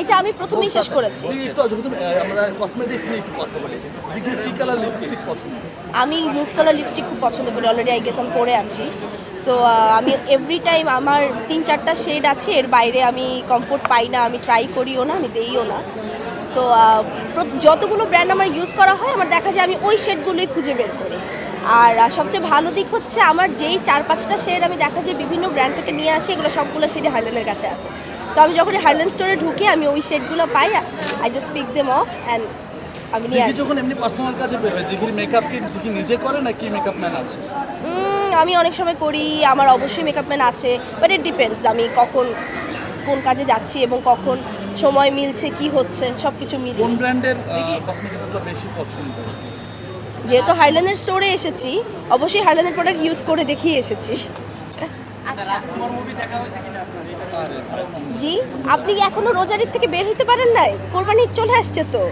এটা আমি প্রথমেই শেষ করেছি। দিদি, একটু যেহেতু আহ, আমরা কসমেটিক্স নিয়ে একটু কথা বলি কি কালার লিপস্টিক পছন্দ? আমি নুড কালার লিপস্টিক খুব পছন্দ করি অলরেডি আই গেস আমি পরে আছি। সো আমি এভরি টাইম আমার তিন চারটা শেড আছে এর বাইরে আমি কমফোর্ট পাই না আমি ট্রাই করিও না আমি দেইও না। সো যতগুলো ব্র্যান্ড আমার ইউজ করা হয় আমার দেখা যায় আমি ওই শেডগুলোই খুঁজে বের করি। আর সবচেয়ে ভালো দিক হচ্ছে আমার যেই চার পাঁচটা শেড আমি দেখা যায় বিভিন্ন ব্র্যান্ড থেকে নিয়ে আসি এগুলো সবগুলো শেডে হাইল্যান্ডের কাছে আছে। তো আমি যখন হাইল্যান্ড স্টোরে ঢুকি আমি ওই শেডগুলো পাই I just pick them off and আমি নিয়ে আসি। যখন এমনি পার্সোনাল কাজে বের হয় মেকআপ কি নিজে করে নাকি মেকআপ ম্যান আছে? আমি অনেক সময় করি আমার অবশ্যই মেকআপ ম্যান আছে বাট ইট ডিপেন্ডস আমি কখন কোন কাজে যাচ্ছি এবং কখন সময় মিলছে কি হচ্ছে সব কিছু কোন মিলিয়ে ব্র্যান্ডের কসমেটিক্সটা বেশি পছন্দ? যেহেতু হাইল্যান্ডের স্টোরে এসেছি অবশ্যই হাইল্যান্ডের প্রোডাক্ট ইউজ করে দেখিয়ে এসেছি। আচ্ছা। আরে জি আপনি কি এখনও রোজারির থেকে বের হতে পারেন নাই? কোরবানি চলে আসছে তো।